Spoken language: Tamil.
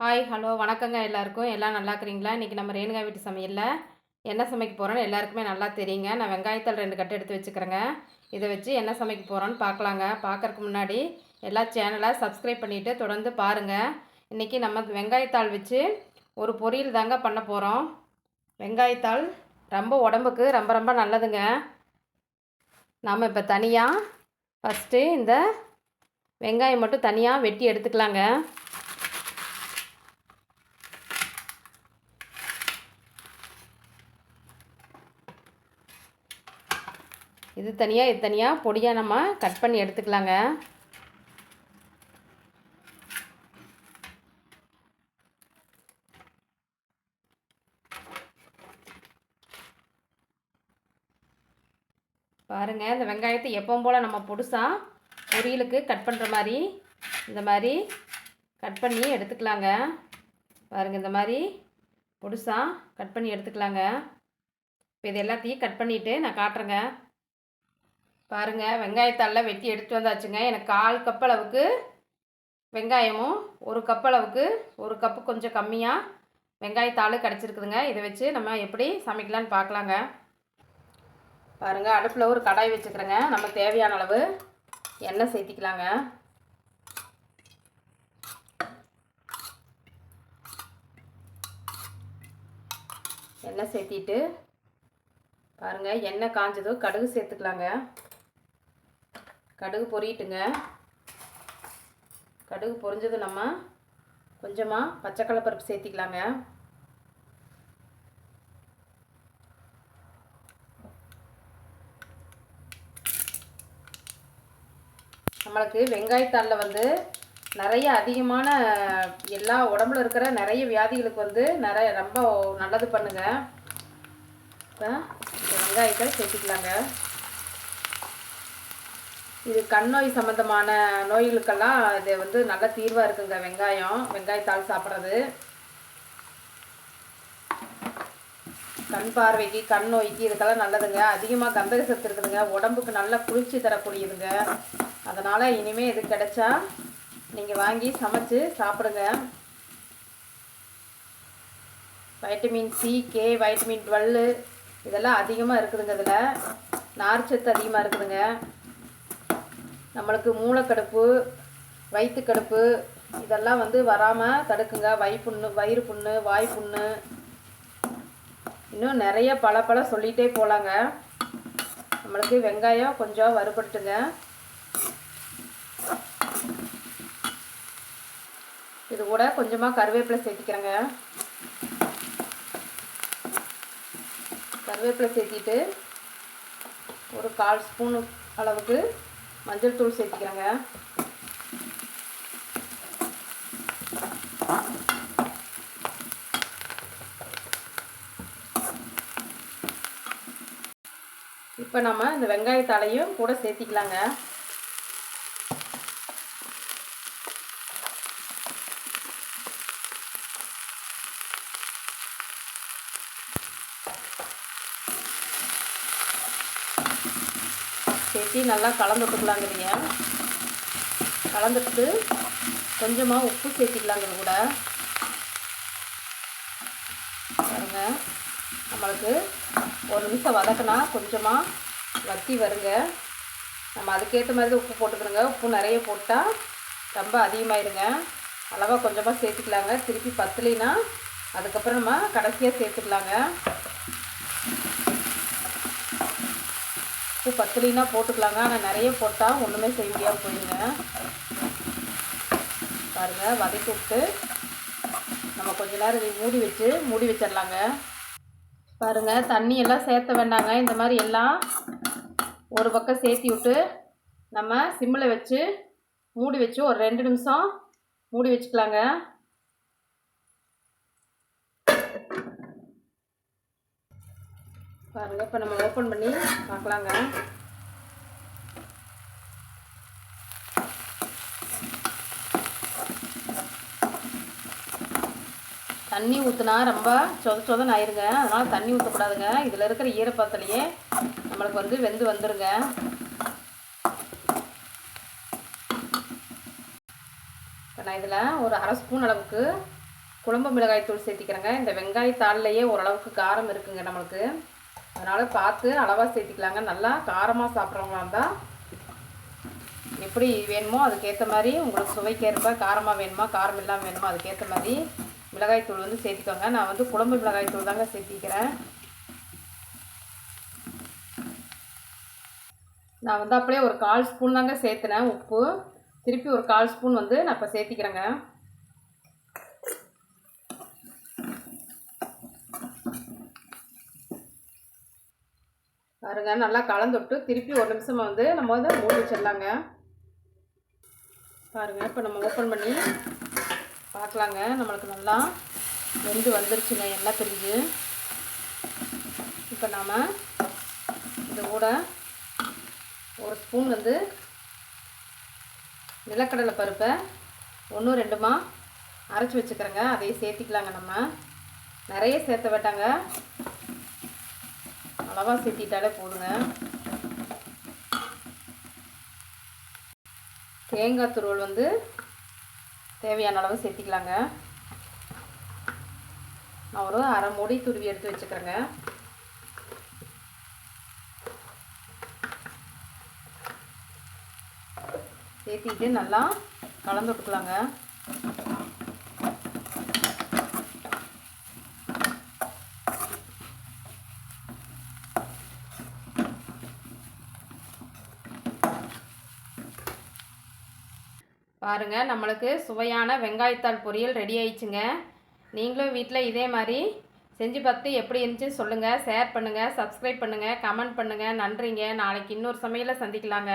ஹாய் ஹலோ வணக்கங்க எல்லாருக்கும். எல்லாம் நல்லா இருக்கிறீங்களா? இன்றைக்கி நம்ம ரேணுகா வீட்டு சமையலில் என்ன சமைக்க போகிறோன்னு எல்லாருக்குமே நல்லா தெரியுங்க. நான் வெங்காயத்தால் ரெண்டு கட்டு எடுத்து வச்சுக்கிறேங்க. இதை வச்சு என்ன சமைக்க போகிறோன்னு பார்க்கலாங்க. பார்க்கறதுக்கு முன்னாடி எல்லா சேனலை சப்ஸ்கிரைப் பண்ணிவிட்டு தொடர்ந்து பாருங்கள் இன்றைக்கி நம்ம வெங்காயத்தாள் வச்சு ஒரு பொரியல் தாங்க பண்ண போகிறோம் வெங்காயத்தாள் ரொம்ப உடம்புக்கு ரொம்ப ரொம்ப நல்லதுங்க. நாம் இப்போ தனியாக ஃபஸ்ட்டு இந்த வெங்காயம் மட்டும் தனியாக வெட்டி எடுத்துக்கலாங்க. இது தனியாக இது தனியாக பொடியாக நம்ம கட் பண்ணி எடுத்துக்கலாங்க. பாருங்கள் இந்த வெங்காயத்தை எப்பவும் போல் நம்ம பொடுசாக பொரியலுக்கு கட் பண்ணுற மாதிரி இந்த மாதிரி கட் பண்ணி எடுத்துக்கலாங்க. பாருங்கள் இந்த மாதிரி பொடுசாக கட் பண்ணி எடுத்துக்கலாங்க. இப்போ இது எல்லாத்தையும் கட் பண்ணிவிட்டு நான் காட்டுறேங்க. பாருங்கள் வெங்காயத்தாளில் வெட்டி எடுத்து வந்தாச்சுங்க. எனக்கு கால் கப் அளவுக்கு வெங்காயமும் ஒரு கப் அளவுக்கு ஒரு கப்பு கொஞ்சம் கம்மியாக வெங்காயத்தாள் கிடச்சிருக்குதுங்க. இதை வச்சு நம்ம எப்படி சமைக்கலான்னு பார்க்கலாங்க. பாருங்கள் அடுப்பில் ஒரு கடாய் வச்சுக்கிறேங்க. நம்ம தேவையான அளவு எண்ணெய் சேர்த்திக்கலாங்க. எண்ணெய் சேர்த்திட்டு பாருங்கள் எண்ணெய் காஞ்சதும் கடுகு சேர்த்துக்கலாங்க. கடுகு பொரியட்டுங்க கடுகு பொரிஞ்சது நம்ம கொஞ்சமாக பச்சைக்கடலைப்பருப்பு சேர்த்திக்கலாங்க. நம்மளுக்கு வெங்காயத்தாளில் வந்து நிறைய அதிகமான எல்லா உடம்புல இருக்கிற நிறைய வியாதிகளுக்கு வந்து நிறைய ரொம்ப நல்லது பண்ணுங்க. இப்போ வெங்காயத்தை சேர்த்துக்கலாங்க. இது கண் நோய் சம்மந்தமான நோய்களுக்கெல்லாம் இது வந்து நல்ல தீர்வாக இருக்குங்க வெங்காயம் வெங்காயத்தாள் சாப்பிட்றது. கண் பார்வைக்கு கண் நோய்க்கு இதுக்கெல்லாம் நல்லதுங்க. அதிகமாக கந்தக சத்து இருக்குதுங்க. உடம்புக்கு நல்ல குளிர்ச்சி தரக்கூடியதுங்க. அதனால் இனிமேல் இது கிடைச்சா நீங்கள் வாங்கி சமைச்சு சாப்பிடுங்க. Vitamin C K vitamin twelve இதெல்லாம் அதிகமாக இருக்குதுங்க இதில். நார்ச்சத்து அதிகமாக இருக்குதுங்க. நம்மளுக்கு மூளைக்கடுப்பு வயிற்றுக்கடுப்பு இதெல்லாம் வந்து வராமல் தடுக்குங்க. வயிப்புண்ணு வயிறு புண்ணு வாய் புண்ணு. இன்னும் நிறைய பல பல சொல்லிகிட்டே போகலாங்க நம்மளுக்கு வெங்காயம் கொஞ்சம் வறுபட்டுங்க. இது கூட கொஞ்சமாக கருவேப்பிலை சேர்த்திக்கிறேங்க. கருவேப்பிலை சேர்த்திட்டு ஒரு கால் ஸ்பூன் அளவுக்கு மஞ்சள் தூள் சேர்த்துக்கிறேங்க. இப்போ நம்ம இந்த வெங்காயத்தாலையும் கூட சேர்த்திக்கலாங்க. சேர்த்தி நல்லா கலந்து நீங்கள் கலந்துட்டு கொஞ்சமாக உப்பு சேர்த்திக்கலாங்க கூட. பாருங்க நம்மளுக்கு ஒரு நிமிஷம் வதக்கினா கொஞ்சமாக வத்தி வருங்க. நம்ம அதுக்கேற்ற மாதிரி தான் உப்பு போட்டுக்கணுங்க. உப்பு நிறைய போட்டால் ரொம்ப அதிகமாயிருங்க அளவாக கொஞ்சமாக சேர்த்துக்கலாங்க. திருப்பி பத்தலைன்னா அதுக்கப்புறம் நம்ம கடைசியாக சேர்த்துக்கலாங்க. உப்பு பத்தலினா போட்டுக்கலாங்க. ஆனால் நிறைய போட்டால் ஒன்றுமே செய்ய முடியாமல் போயிடுங்க பாருங்கள் வதக்கி விட்டு நம்ம கொஞ்ச நேரம் இதை மூடி வச்சு மூடி வச்சிடலாங்க. பாருங்கள் தண்ணி எல்லாம் சேர்த்த வேண்டாங்க. இந்த மாதிரி எல்லாம் ஒரு பக்கம் சேர்த்தி விட்டு நம்ம சிம்மில் வச்சு மூடி வச்சு ஒரு ரெண்டு நிமிஷம் மூடி வச்சுக்கலாங்க. பாருங்க இப்போ நம்ம ஓப்பன் பண்ணி பார்க்கலாங்க. தண்ணி ஊற்றுனா ரொம்ப சொத சொதன்னு ஆயிருங்க. அதனால் தண்ணி ஊற்றக்கூடாதுங்க இதில் இருக்கிற ஈரப்பத்திலையே நம்மளுக்கு வந்து வெந்து வந்துருங்க. இப்போ நான் இதில் ஒரு அரை ஸ்பூன் அளவுக்கு குழம்பு மிளகாய் தூள் சேர்த்திக்கிறேங்க. இந்த வெங்காயத்தாள்லேயே ஓரளவுக்கு காரம் இருக்குங்க நம்மளுக்கு. அதனால் பார்த்து அளவாக சேர்த்திக்கலாங்க. நல்லா காரமாக சாப்பிட்றவங்களா இருந்தால் எப்படி வேணுமோ அதுக்கேற்ற மாதிரி உங்களுக்கு சுவைக்கேற்ப காரமாக வேணுமா காரம் இல்லாமல் வேணுமா அதுக்கேற்ற மாதிரி மிளகாய் தூள் வந்து சேர்த்திக்கோங்க. நான் வந்து குழம்பு மிளகாய் தூள் தாங்க சேர்த்திக்கிறேன். நான் வந்து அப்படியே ஒரு கால் ஸ்பூன் தாங்க சேர்த்துனேன் உப்பு. திருப்பி ஒரு கால் ஸ்பூன் வந்து நான் இப்போ சேர்த்திக்கிறேங்க. பாருங்க நல்லா கலந்துவிட்டு திருப்பி ஒரு நிமிஷம் வந்து நம்ம வந்து மூடி வச்சிடலாங்க. பாருங்க இப்போ நம்ம ஓப்பன் பண்ணி பார்க்கலாங்க. நம்மளுக்கு நல்லா வெந்து வந்துருச்சுங்க எண்ணெய் பிரிஞ்சு. இப்போ நாம் இது கூட ஒரு ஸ்பூன் வந்து நிலக்கடலை பருப்பை ஒன்று ரெண்டுமா அரைச்சி வச்சுக்கிறேங்க. அதையும் சேர்த்திக்கலாங்க நம்ம. நிறைய சேர்த்த வேட்டாங்க. அளவாக சேர்த்திட்டாலே போதுங்க தேங்காய் துருவல் வந்து தேவையான அளவு சேர்த்திக்கலாங்க. நான் ஒரு அரை மூடி துருவி எடுத்து வச்சுக்கிறேங்க. சேர்த்திட்டு நல்லா கலந்து விட்டுக்கலாங்க. பாருங்கள் நம்மளுக்கு சுவையான வெங்காயத்தாள் பொரியல் ரெடி ஆயிடுச்சுங்க. நீங்களும் வீட்டில் இதே மாதிரி செஞ்சு பார்த்து எப்படி இருந்துச்சு சொல்லுங்கள் ஷேர் பண்ணுங்கள் சப்ஸ்கிரைப் பண்ணுங்கள் கமெண்ட் பண்ணுங்கள் நன்றிங்க. நாளைக்கு இன்னொரு சமையலை சந்திக்கலாங்க.